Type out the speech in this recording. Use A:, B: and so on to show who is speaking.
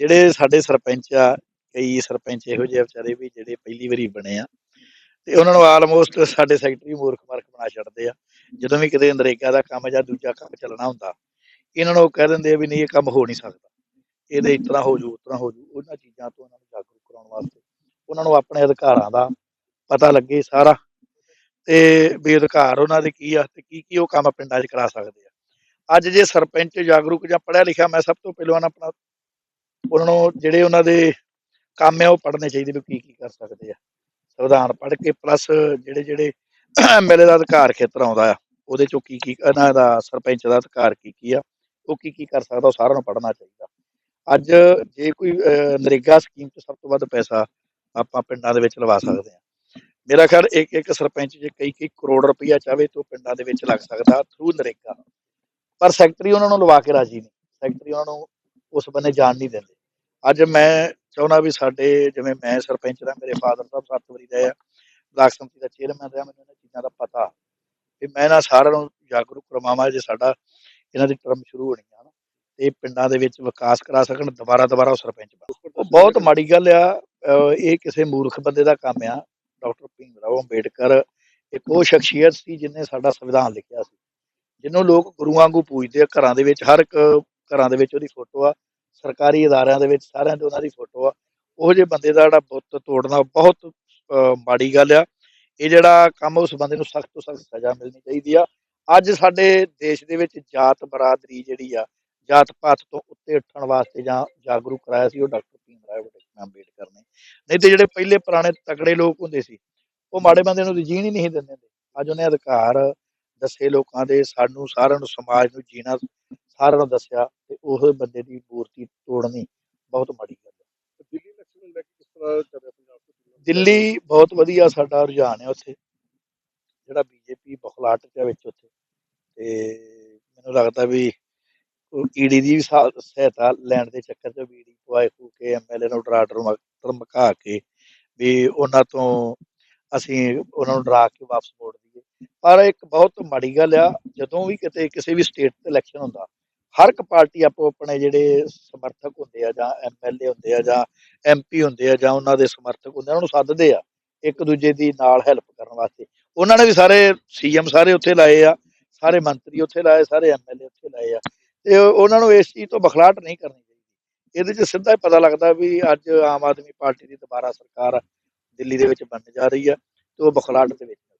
A: ਜਿਹੜੇ ਸਾਡੇ ਸਰਪੰਚ ਆ, ਕਈ ਸਰਪੰਚ ਇਹੋ ਜਿਹੇ ਵਿਚਾਰੇ ਵੀ ਜਿਹੜੇ ਪਹਿਲੀ ਵਾਰੀ ਬਣੇ ਆ, ਤੇ ਉਹਨਾਂ ਨੂੰ ਆਲਮੋਸਟ ਸਾਡੇ ਸੈਕਟਰੀ ਮੂਰਖ ਮਰਖ ਬਣਾ ਛੱਡਦੇ ਆ। ਜਦੋਂ ਵੀ ਕਿਤੇ ਨਰੇਗਾ ਦਾ ਕੰਮ ਜਾਂ ਦੂਜਾ ਕੰਮ ਚੱਲਣਾ ਹੁੰਦਾ, ਇਹਨਾਂ ਨੂੰ ਕਹਿ ਦਿੰਦੇ ਆ ਵੀ ਨਹੀਂ, ਇਹ ਕੰਮ ਹੋ ਨਹੀਂ ਸਕਦਾ। ਇਹਦੇ ਇਸ ਹੋ ਜੂ ਉਸ ਹੋ ਜੂ ਉਹਨਾਂ ਚੀਜ਼ਾਂ ਤੋਂ ਉਹਨਾਂ ਨੂੰ ਜਾਗਰੂਕ ਕਰਾਉਣ ਵਾਸਤੇ ਉਹਨਾਂ ਨੂੰ ਆਪਣੇ ਅਧਿਕਾਰਾਂ ਦਾ ਪਤਾ ਲੱਗੇ ਸਾਰਾ, ਤੇ ਵੀ ਅਧਿਕਾਰ ਉਹਨਾਂ ਦੇ ਕੀ ਆ ਤੇ ਕੀ ਕੀ ਉਹ ਕੰਮ ਪਿੰਡਾਂ 'ਚ ਕਰਾ ਸਕਦੇ ਆ। ਅੱਜ ਜੇ ਸਰਪੰਚ ਜਾਗਰੂਕ ਜਾਂ ਪੜ੍ਹਿਆ ਲਿਖਿਆ, ਮੈਂ ਸਭ ਤੋਂ ਪਹਿਲਾਂ ਆਪਣਾ ਉਹਨਾਂ ਨੂੰ ਜਿਹੜੇ ਉਹਨਾਂ ਦੇ ਕੰਮ ਆ ਉਹ ਪੜ੍ਹਨੇ ਚਾਹੀਦੇ ਵੀ ਕੀ ਕੀ ਕਰ ਸਕਦੇ ਆ। ਸੰਵਿਧਾਨ ਪੜ੍ਹ ਕੇ ਪਲੱਸ ਜਿਹੜੇ ਜਿਹੜੇ ਐਮਐਲਏ ਦਾ ਅਧਿਕਾਰ ਖੇਤਰ ਆਉਂਦਾ ਆ, ਉਹਦੇ ਚੋਂ ਕੀ ਕੀ ਇਹਨਾਂ ਦਾ ਸਰਪੰਚ ਦਾ ਅਧਿਕਾਰ ਕੀ ਕੀ ਆ, ਉਹ ਕੀ ਕੀ ਕਰ ਸਕਦਾ, ਉਹ ਸਾਰਿਆਂ ਨੂੰ ਪੜ੍ਹਨਾ ਚਾਹੀਦਾ। ਅੱਜ ਜੇ ਕੋਈ ਨਰੇਗਾ ਸਕੀਮ 'ਚ ਸਭ ਤੋਂ ਵੱਧ ਪੈਸਾ ਆਪਾਂ ਪਿੰਡਾਂ ਦੇ ਵਿੱਚ ਲਵਾ ਸਕਦੇ ਆ। ਮੇਰਾ ਖਿਆਲ ਇੱਕ ਇੱਕ ਸਰਪੰਚ ਜੇ ਕਈ ਕਈ ਕਰੋੜ ਰੁਪਈਆ ਚਾਹਵੇ ਤਾਂ ਉਹ ਪਿੰਡਾਂ ਦੇ ਵਿੱਚ ਲੱਗ ਸਕਦਾ ਥਰੂ ਨਰੇਗਾ। ਪਰ ਸੈਕਟਰੀ ਉਹਨਾਂ ਨੂੰ ਲਵਾ ਕੇ ਰਾਜੀ ਨਹੀਂ। ਸੈਕਟਰੀ ਉਹਨਾਂ ਨੂੰ ਉਸ ਬੰਨੇ ਜਾਣ ਨਹੀਂ ਦਿੰਦੇ। ਅੱਜ ਮੈਂ ਚਾਹੁੰਦਾ ਵੀ ਸਾਡੇ ਜਿਵੇਂ ਮੈਂ ਸਰਪੰਚ ਦਾ, ਮੇਰੇ ਫਾਦਰ ਸਾਹਿਬ ਸੱਤ ਵਾਰੀ ਰਹੇ ਆ ਬਲਾਕ ਸੰਮਤੀ ਦਾ ਚੇਅਰਮੈਨ ਰਿਹਾ, ਮੈਨੂੰ ਇਹਨਾਂ ਚੀਜ਼ਾਂ ਦਾ ਪਤਾ ਵੀ ਮੈਂ ਇਹਨਾਂ ਸਾਰਿਆਂ ਨੂੰ ਜਾਗਰੂਕ ਕਰਵਾਵਾਂ ਜੇ ਸਾਡਾ ਇਹਨਾਂ ਦੀ ਟਰਮ ਸ਼ੁਰੂ ਹੋਣੀ ਆ ਤੇ ਪਿੰਡਾਂ ਦੇ ਵਿੱਚ ਵਿਕਾਸ ਕਰਾ ਸਕਣ, ਦੁਬਾਰਾ ਦੁਬਾਰਾ ਉਹ ਸਰਪੰਚ ਬਣ ਉਹ ਬਹੁਤ ਮਾੜੀ ਗੱਲ ਆ ਇਹ ਕਿਸੇ ਮੂਰਖ ਬੰਦੇ ਦਾ ਕੰਮ ਆ, ਡਾਕਟਰ ਭੀਮ ਰਾਓ ਅੰਬੇਡਕਰ, ਇੱਕ ਉਹ ਸ਼ਖਸੀਅਤ ਸੀ ਜਿਹਨੇ ਸਾਡਾ ਸੰਵਿਧਾਨ ਲਿਖਿਆ ਸੀ, ਜਿਹਨੂੰ ਲੋਕ ਗੁਰੂ ਵਾਂਗੂ ਪੂਜਦੇ ਆ, ਘਰਾਂ ਦੇ ਵਿੱਚ, ਹਰ ਇੱਕ ਘਰਾਂ ਦੇ ਵਿੱਚ ਉਹਦੀ ਫੋਟੋ ਆ ਸਰਕਾਰੀ ਅਦਾਰਿਆਂ ਦੇ ਵਿੱਚ ਸਾਰਿਆਂ ਦੇ ਉਹਨਾਂ ਦੀ ਫੋਟੋ ਆ। ਉਹ ਜਿਹੇ ਬੰਦੇ ਦਾ ਜਿਹੜਾ ਬੁੱਤ ਤੋੜਨਾ ਬਹੁਤ ਮਾੜੀ ਗੱਲ ਆ। ਇਹ ਜਿਹੜਾ ਕੰਮ ਉਸ ਬੰਦੇ ਨੂੰ ਸਖਤ ਤੋਂ ਸਖਤ ਸਜ਼ਾ ਮਿਲਣੀ ਚਾਹੀਦੀ ਆ। ਅੱਜ ਸਾਡੇ ਦੇਸ਼ ਦੇ ਵਿੱਚ ਜਾਤ ਬਰਾਦਰੀ ਜਿਹੜੀ ਆ, ਜਾਤ ਪਾਤ ਤੋਂ ਉੱਤੇ ਉੱਠਣ ਵਾਸਤੇ ਜਾਂ ਜਾਗਰੂਕ ਕਰਾਇਆ ਸੀ, ਉਹ ਡਾਕਟਰ ਭੀਮ ਰਾਏ ਅੰਬੇਡਕਰ ਨੇ। ਨਹੀਂ ਤੇ ਜਿਹੜੇ ਪਹਿਲੇ ਪੁਰਾਣੇ ਤਕੜੇ ਲੋਕ ਹੁੰਦੇ ਸੀ, ਉਹ ਮਾੜੇ ਬੰਦੇ ਨੂੰ ਜੀਣ ਹੀ ਨਹੀਂ ਦਿੰਦੇ। ਅੱਜ ਉਹਨੇ ਅਧਿਕਾਰ ਦੱਸੇ ਲੋਕਾਂ ਦੇ, ਸਾਨੂੰ ਸਾਰਿਆਂ ਨੂੰ, ਸਮਾਜ ਨੂੰ ਜੀਣਾ ਸਾਰਿਆਂ ਨੂੰ ਦੱਸਿਆ ਤੇ ਉਹ ਬੰਦੇ ਦੀ ਮੂਰਤੀ ਤੋੜਨੀ ਬਹੁਤ ਮਾੜੀ ਗੱਲ ਹੈ।
B: ਦਿੱਲੀ ਇਲੈਕਸ਼ਨ ਨੂੰ ਲੈ ਕੇ ਕਿਸ ਤਰ੍ਹਾਂ ਚੱਲ ਰਿਹਾ ਪੰਜਾਬ ਤੋਂ
A: ਦਿੱਲੀ ਬਹੁਤ ਵਧੀਆ ਸਾਡਾ ਰੁਝਾਨ ਹੈ ਉੱਥੇ। ਜਿਹੜਾ ਬੀਜੇਪੀ ਬਖਲਾਟ ਦੇ ਵਿੱਚ ਉੱਥੇ। ਤੇ ਮੈਨੂੰ ਲੱਗਦਾ ਵੀ ਈਡੀ ਦੀ ਸਹਾਇਤਾ ਲੈਣ ਦੇ ਚੱਕਰ 'ਚ ਵੀ ਈਡੀ ਪਵਾਏ ਖੂ ਕੇ ਐਮਐਲਏ ਨੂੰ ਡਰਾ ਧਮਕਾ ਕੇ ਵੀ ਉਹਨਾਂ ਤੋਂ ਅਸੀਂ ਉਹਨਾਂ ਨੂੰ ਡਰਾ ਕੇ ਵਾਪਸ ਮੋੜ ਦਈਏ। ਪਰ ਇੱਕ ਬਹੁਤ ਮਾੜੀ ਗੱਲ ਆ ਜਦੋਂ ਵੀ ਕਿਤੇ ਕਿਸੇ ਵੀ ਸਟੇਟ ਤੇ ਇਲੈਕਸ਼ਨ ਹੁੰਦਾ ਹਰ ਇੱਕ ਪਾਰਟੀ ਆਪੋ ਆਪਣੇ ਜਿਹੜੇ ਸਮਰਥਕ ਹੁੰਦੇ ਆ ਜਾਂ ਐਮਐਲਏ ਹੁੰਦੇ ਆ ਜਾਂ ਐਮਪੀ ਹੁੰਦੇ ਆ ਜਾਂ ਉਹਨਾਂ ਦੇ ਸਮਰਥਕ ਹੁੰਦੇ ਆ, ਉਹਨਾਂ ਨੂੰ ਸੱਦਦੇ ਆ, ਇੱਕ ਦੂਜੇ ਦੀ ਨਾਲ ਹੈਲਪ ਕਰਨ ਵਾਸਤੇ। ਉਹਨਾਂ ਨੇ ਵੀ ਸਾਰੇ ਸੀਐਮ ਸਾਰੇ ਉੱਥੇ ਲਾਏ ਆ, ਸਾਰੇ ਮੰਤਰੀ ਉੱਥੇ ਲਾਏ, ਸਾਰੇ ਐਮਐਲਏ ਉੱਥੇ ਲਾਏ ਆ। ਤੇ ਉਹਨਾਂ ਨੂੰ ਇਸ ਚੀਜ਼ ਤੋਂ ਬਖਲਾਟ ਨਹੀਂ ਕਰਨੀ ਚਾਹੀਦੀ। ਇਹਦੇ 'ਚ ਸਿੱਧਾ ਹੀ ਪਤਾ ਲੱਗਦਾ ਵੀ ਅੱਜ ਆਮ ਆਦਮੀ ਪਾਰਟੀ ਦੀ ਦੁਬਾਰਾ ਸਰਕਾਰ ਦਿੱਲੀ ਦੇ ਵਿੱਚ ਬਣਨ ਜਾ ਰਹੀ ਆ ਤੇ ਉਹ ਬਖਲਾਟ ਦੇ ਵਿੱਚ